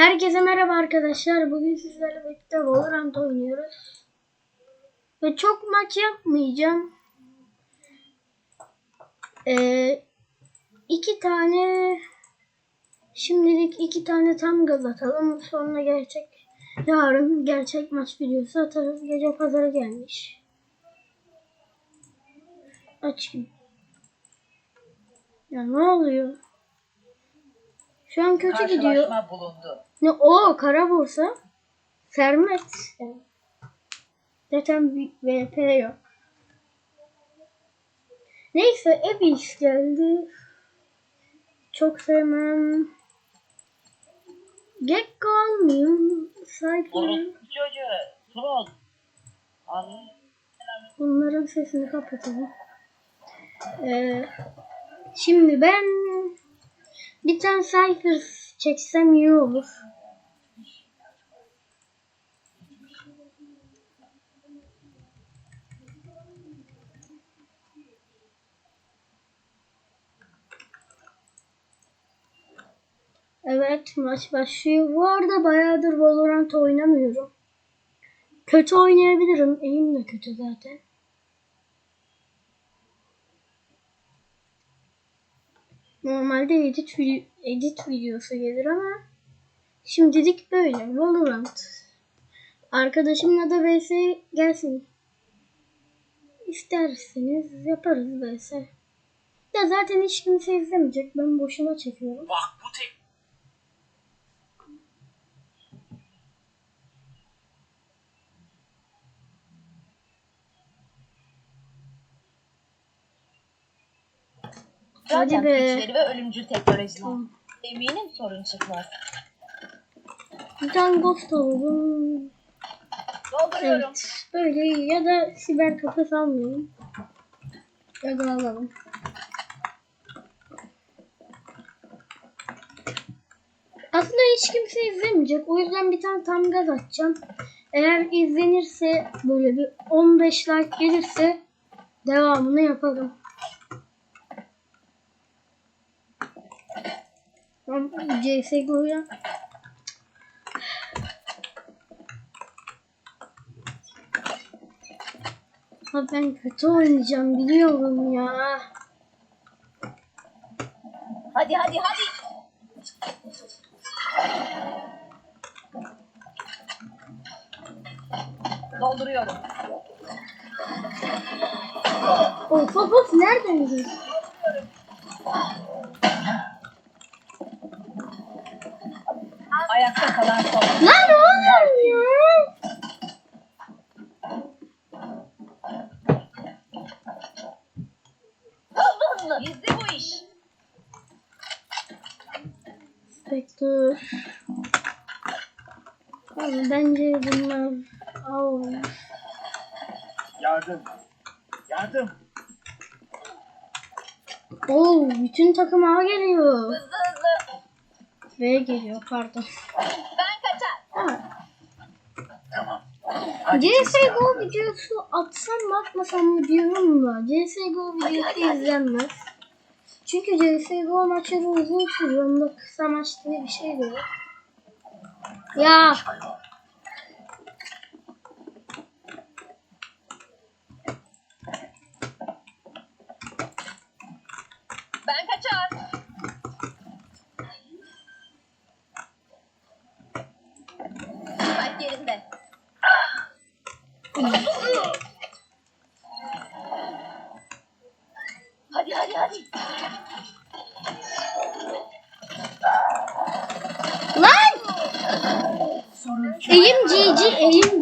Herkese merhaba arkadaşlar. Bugün sizlerle birlikte Valorant oynuyoruz. Ve çok maç yapmayacağım. Ee, iki tane şimdilik iki tane tam gaz atalım. Sonra gerçek yarın gerçek maç videosu atarız. Gece pazarı gelmiş. Açayım. Ya ne oluyor? Şu an kötü gidiyor. Bulundu. Ne o kara borsa? Sermet. Zaten bir VP yok. Neyse Ebis geldi. Çok sevmem. Gekko almayayım. Orospu çocuğu. Troll. Abi. Bunların sesini kapatalım. Ee, şimdi ben bir tane Cypher çeksem iyi olur. Evet maç başlıyor. Bu arada bayağıdır Valorant oynamıyorum. Kötü oynayabilirim. Eğim de kötü zaten. Normalde edit, edit videosu gelir ama şimdilik böyle. Valorant. Arkadaşımla da vs gelsin. İsterseniz yaparız vs. Ya zaten hiç kimse izlemeyecek. Ben boşuna çekiyorum. Bak Hadi be. güçleri ve ölümcül teknolojiler. Tamam. Eminim sorun çıkmaz. Bir tane ghost alalım. Dolduruyorum. Evet. Böyle. Ya da siber kafes almayalım. Ya da alalım. Aslında hiç kimse izlemeyecek. O yüzden bir tane tam gaz atacağım. Eğer izlenirse böyle bir 15 like gelirse devamını yaparım. CSGO'ya Ha ben kötü oynayacağım biliyorum ya. Hadi hadi hadi. Dolduruyorum. Of of of nereden gidiyorsun? Ayakta kalan son. Lan oğlum ya. Bizde bu iş. Spectre. Abi bence bunlar Au. Yardım. Yardım. Oo, bütün takım A geliyor. Hızlı hızlı. V geliyor pardon. Ben kaçar. Ha, Tamam. Hadi CSGO videosu atsam mı atmasam mı diyorum da CSGO videosu izlenmez. Çünkü CSGO maçları uzun sürüyor. Onda kısa maç diye bir şey de yok. Ya Ben kaçar. Kalp yerinde. Hadi hadi hadi. lan! Eğim GG, eğim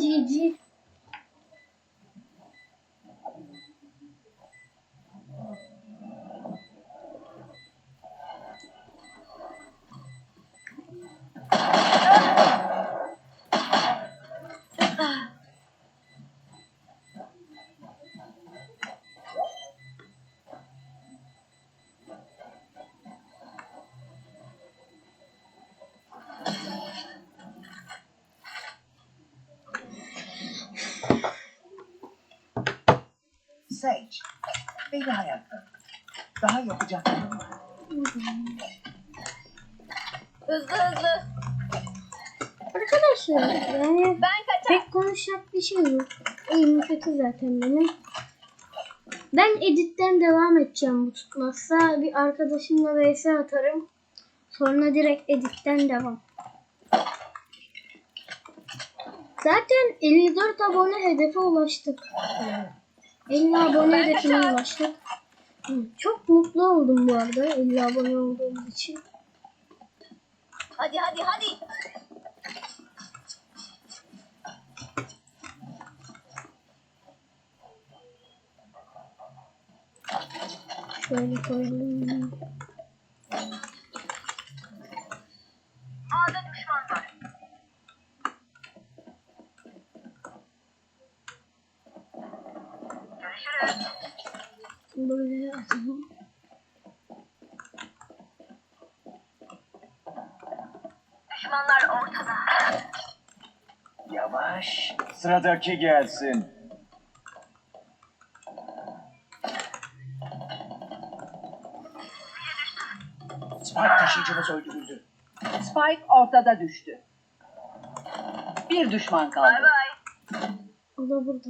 Beni hayatta. Daha yapacaklarım var. Hızlı hızlı. Arkadaşlar yani Ben kaçar. pek konuşacak bir şey yok. Elim kötü zaten benim. Ben editten devam edeceğim bu tutmazsa. Bir arkadaşımla vs atarım. Sonra direkt editten devam. Zaten 54 abone hedefe ulaştık. 50 abone Ben hedefine kaçar. ulaştık. Hı, Çok mutlu oldum bu arada 50 abone olduğumuz için. Hadi hadi hadi. Şöyle koyalım. A'da düşman var. Görüşürüz. Böyle atalım. Düşmanlar ortada. Yavaş. Sıradaki gelsin. Spike taşıyıcımız öldürüldü. Spike ortada düştü. Bir düşman kaldı. Bay bay. O da burada.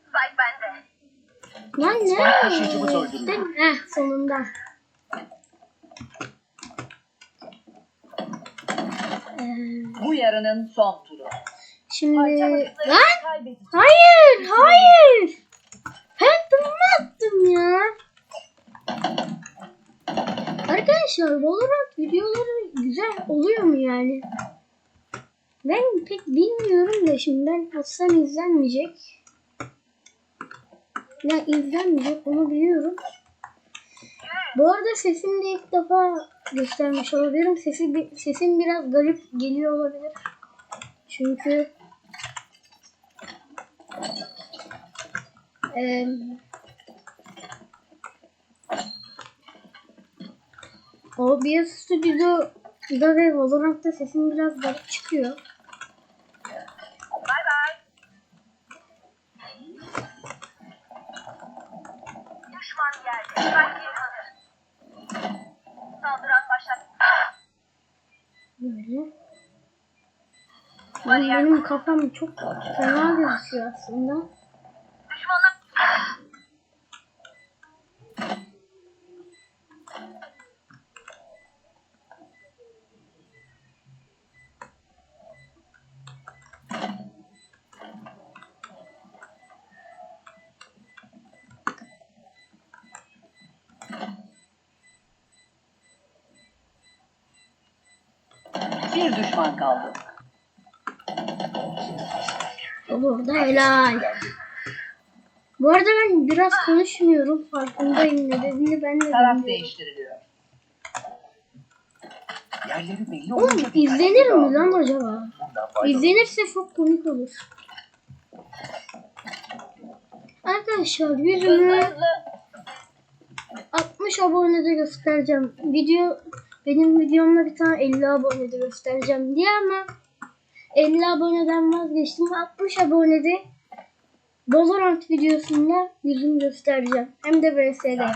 Spike bende. Lan ne? Spike taşıyıcımız öldürüldü. Heh, sonunda. Bu yarının son turu. şimdi lan hayır hayır. Phantom'u attım ya. Arkadaşlar Valorant videoları güzel oluyor mu yani? Ben pek bilmiyorum da şimdiden atsam izlenmeyecek. Ya izlenmeyecek onu biliyorum. Bu arada sesimi de ilk defa göstermiş olabilirim. Sesi, sesim biraz garip geliyor olabilir. Çünkü Eee OBS Studio'da ve Valorant'ta sesim biraz garip çıkıyor. Bay bay. Düşman geldi. Spike yeri hazır. Saldıran başlat. Böyle. Benim kafam çok fena gözüküyor aslında. Bir düşman kaldı. Olur da helal. Bu arada ben biraz konuşmuyorum. Farkındayım ne dediğini ben de Taraf bilmiyorum. değiştiriliyor. Yerleri belli Oğlum olunca izlenir mi lan acaba? Bundan faydalı. İzlenirse çok komik olur. Arkadaşlar Hızlı yüzümü hızlı. 60 abonede göstereceğim. Video benim videomda bir tane 50 abonede göstereceğim diye ama 50 aboneden vazgeçtim. 60 abonede Valorant videosunda yüzümü göstereceğim. Hem de VS'de.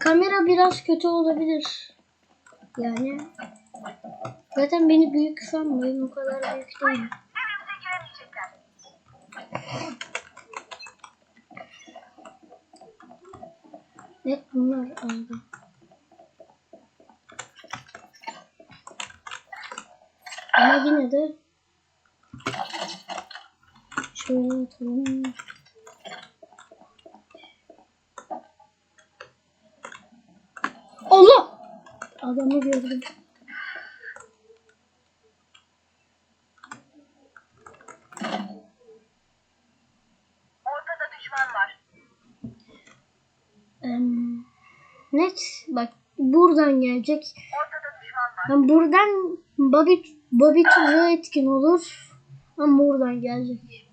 Kamera biraz kötü olabilir. Yani zaten beni büyük sanmayın o kadar büyük değil. Net bunlar aldı. Ama yine de şöyle atalım. Allah! Adamı gördüm. Ortada düşman var. Em, net bak buradan gelecek. Ortada düşman var. Yani buradan Bobby, Bobby tuzağı etkin olur. Ama buradan gelecek.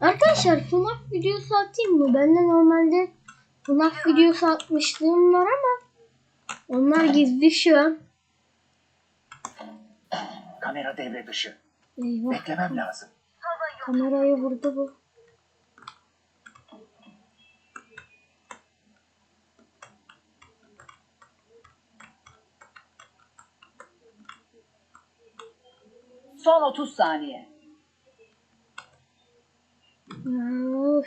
Arkadaşlar FNAF videosu atayım mı? Ben de normalde FNAF videosu atmışlığım var ama onlar gizli şu an. Kamera devre dışı. Eyvah. Beklemem lazım. Kameraya vurdu bu. Son 30 saniye. Of.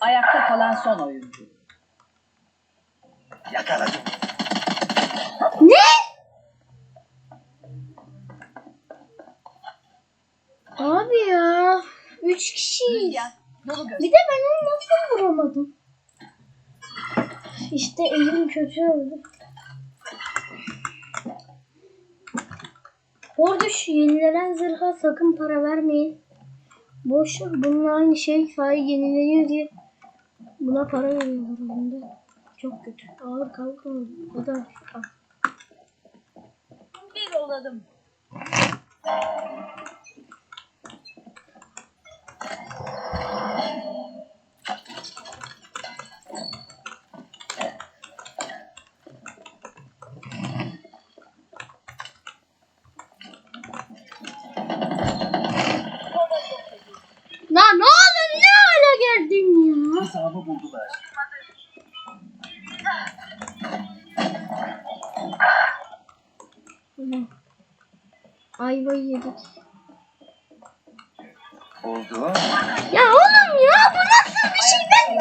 Ayakta kalan son oyuncu. Yakaladım. Ne? Abi ya. Üç kişiyiz. Göster. Bir de ben onu nasıl vuramadım? İşte elim kötü oldu. Orada şu yenilenen zırha sakın para vermeyin. Boş ver, bununla aynı şey fay yenileniyor diye buna para veriyorlar bunda. Çok kötü. Ağır kalkmadı. O da. Bir olalım. Lan ne oldu? Ne hale geldin ya? Tuzağımı buldular. Ulan. Ayvayı yedik. Buldu. Ya oğlum ya bu nasıl bir şey ben?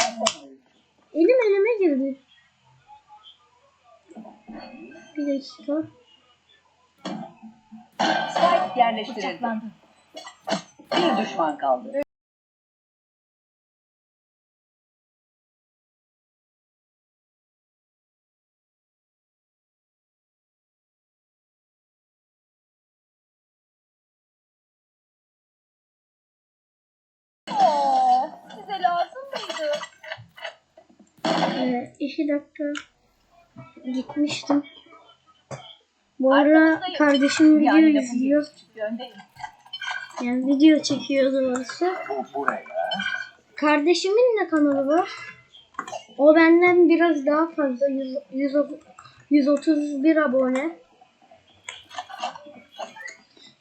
Elim elime girdi. Bir dakika. Spike yerleştirildi. Bir düşman kaldı. İki dakika gitmiştim. Bu ara kardeşim video Yani izliyor. Yani video çekiyor doğrusu. Bu buraya. Kardeşimin de kanalı var. O benden biraz daha fazla. 100, 100, 131 abone.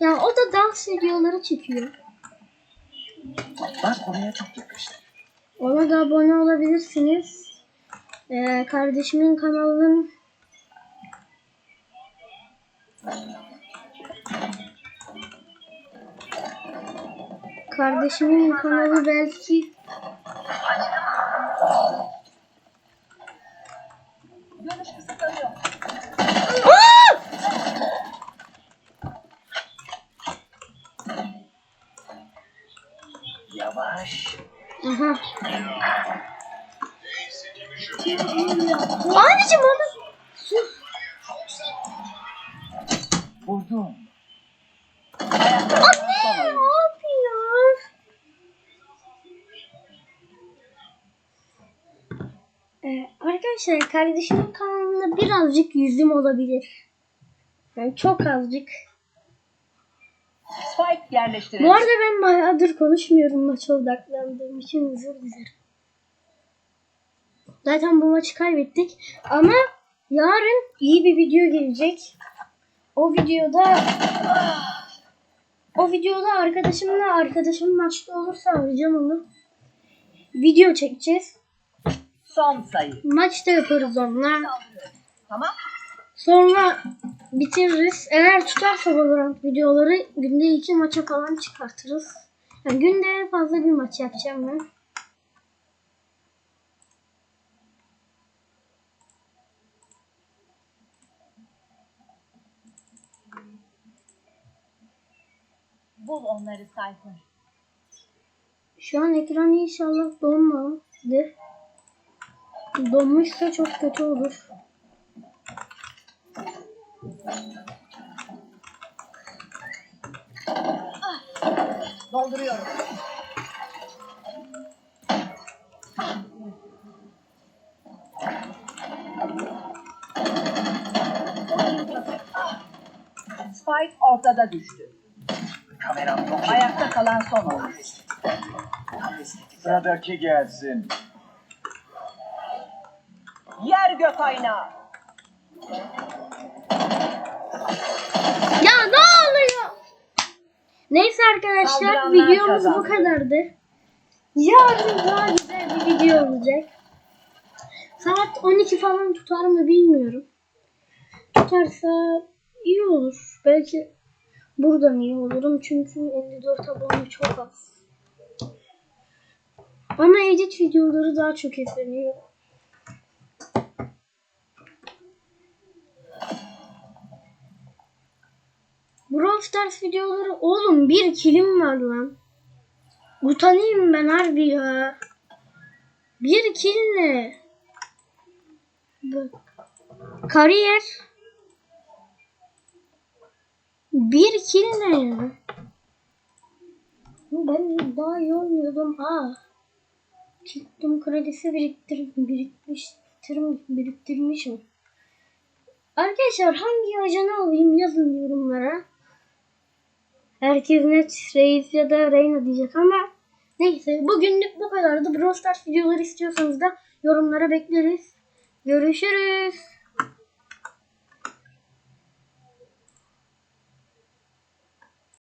Ya o da dans videoları çekiyor. Bak oraya çok yakıştı. Ona da abone olabilirsiniz. Ee, kardeşimin kanalının Kardeşimin kanalı belki Görüş kısıtlanıyor. Yavaş. Aha. Abicim onu sus. Buldum. Ayakta kalan son Ne oyuncu. yapıyor? Ee, arkadaşlar kardeşimin kanalında birazcık yüzüm olabilir. Yani çok azıcık. Spike yerleştirildi. Bu arada ben bayağıdır konuşmuyorum maça odaklandığım için özür dilerim. Zaten bu maçı kaybettik ama yarın iyi bir video gelecek. O videoda o videoda arkadaşımla arkadaşım maçta olursa arayacağım onu. Video çekeceğiz. Son sayı. Maçta yaparız onunla. Tamam. Sonra bitiririz. Eğer tutarsa Valorant videoları günde iki maça falan çıkartırız. Yani günde en fazla bir maç yapacağım ben. Bul onları Cypher. Şu an ekran inşallah donmadı. Donmuşsa çok kötü olur. Dolduruyorum. Spike ortada düştü. Kameram yok. Ayakta kalan son. Kafesteki Sıradaki gelsin. Yer gök aynağı. Ya ne oluyor? Neyse arkadaşlar Saldıranlar videomuz bu kazandı. kadardı. Yarın daha güzel bir video olacak. Saat 12 falan tutar mı bilmiyorum. Tutarsa iyi olur. Belki buradan iyi olurum çünkü 54 abone çok az. Ama edit videoları daha çok izleniyor. Brawl Stars videoları oğlum bir kilim var lan. Utanayım ben harbi ya. Bir kill ne? Bak. Kariyer. Bir kill ne ya? Ben daha iyi oynuyordum. Aa. Çıktım kredisi biriktir, birikmiştirim, biriktirmişim. Arkadaşlar hangi ajanı alayım yazın yorumlara. Herkes net reis ya da Reyna diyecek ama neyse bugünlük bu kadardı. Brawl Stars videoları istiyorsanız da yorumlara bekleriz. Görüşürüz.